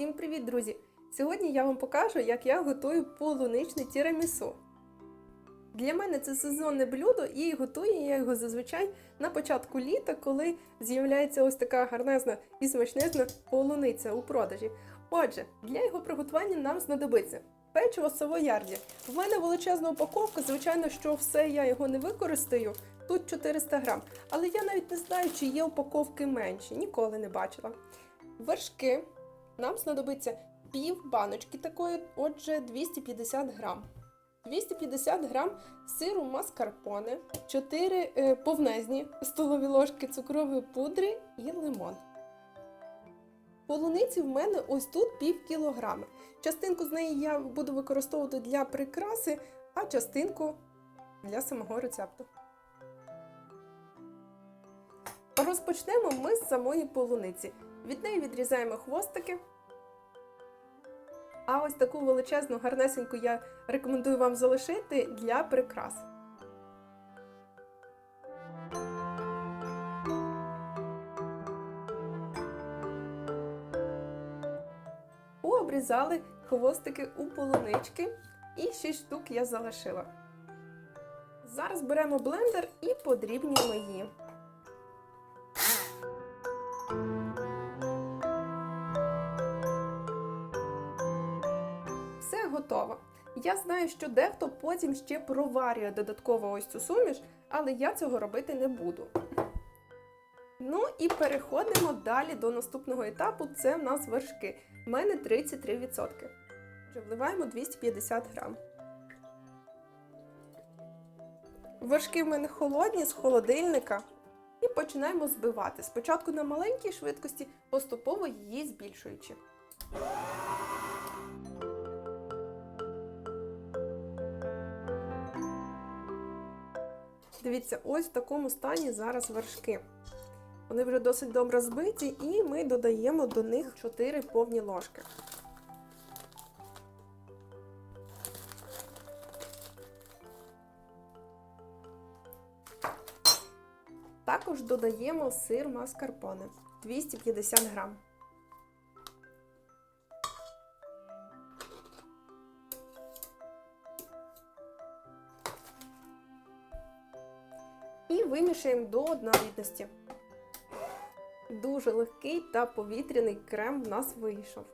Всім привіт, друзі! Сьогодні я вам покажу, як я готую полуничне тірамісу. Для мене це сезонне блюдо, і готую я його зазвичай на початку літа, коли з'являється ось така гарнезна і смачнезна полуниця у продажі. Отже, для його приготування нам знадобиться печиво савоярді. В мене величезна упаковка, звичайно, що все я його не використаю. Тут 400 грам. Але я навіть не знаю, чи є упаковки менші, ніколи не бачила. Вершки нам знадобиться пів баночки такої, отже, 250 грам. 250 грам сиру маскарпоне, 4 е, повнезні столові ложки цукрової пудри і лимон. Полуниці в мене ось тут пів кілограми. Частинку з неї я буду використовувати для прикраси, а частинку для самого рецепту. Розпочнемо ми з самої полуниці. Від неї відрізаємо хвостики. А ось таку величезну гарнесеньку я рекомендую вам залишити для прикрас. Пообрізали хвостики у полунички і 6 штук я залишила. Зараз беремо блендер і подрібнюємо її. Все готово. Я знаю, що дехто потім ще проварює додатково ось цю суміш, але я цього робити не буду. Ну і переходимо далі до наступного етапу. Це в нас вершки. У мене 33%. Вже вливаємо 250 грам. Вершки в мене холодні з холодильника. І починаємо збивати. Спочатку на маленькій швидкості, поступово її збільшуючи. Дивіться, ось в такому стані зараз вершки. Вони вже досить добре збиті, і ми додаємо до них 4 повні ложки. Також додаємо сир маскарпоне 250 грам. І вимішаємо до однорідності. Дуже легкий та повітряний крем в нас вийшов.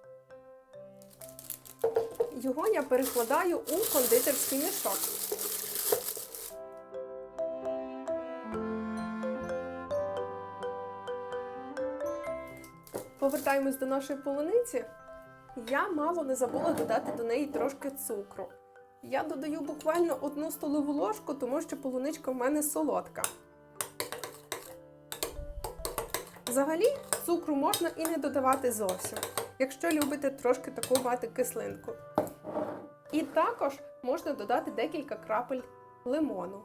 Його я перекладаю у кондитерський мішок. Повертаємось до нашої полуниці. Я мало не забула додати до неї трошки цукру. Я додаю буквально одну столову ложку, тому що полуничка в мене солодка. Взагалі, цукру можна і не додавати зовсім, якщо любите трошки таку мати кислинку. І також можна додати декілька крапель лимону.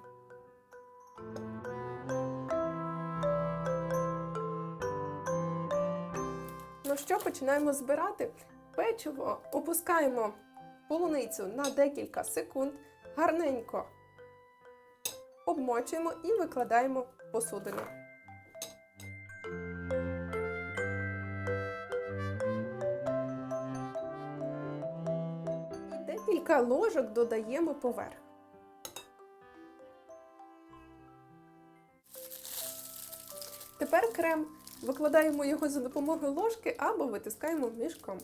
Ну що, починаємо збирати? Печиво опускаємо полуницю на декілька секунд, гарненько обмочуємо і викладаємо в посудину. Декілька ложок додаємо поверх. Тепер крем. Викладаємо його за допомогою ложки або витискаємо мішком.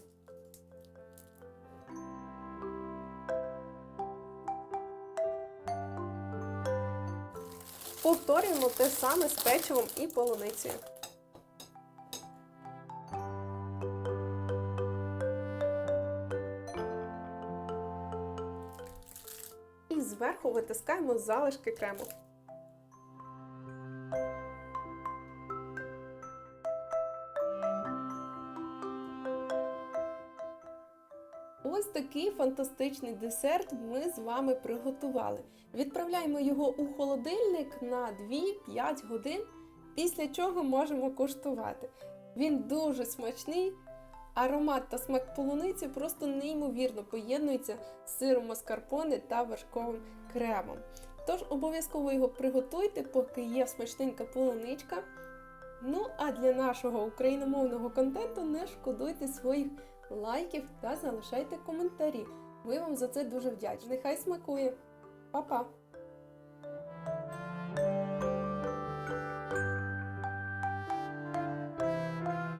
Повторюємо те саме з печивом і полуницею. І зверху витискаємо залишки крему. Такий фантастичний десерт ми з вами приготували. Відправляємо його у холодильник на 2-5 годин, після чого можемо куштувати. Він дуже смачний, аромат та смак полуниці просто неймовірно поєднуються з сиром маскарпоне та вершковим кремом. Тож обов'язково його приготуйте, поки є смачненька полуничка. Ну, а для нашого україномовного контенту не шкодуйте своїх лайків та залишайте коментарі. Ми вам за це дуже вдячні. Нехай смакує. Па-па!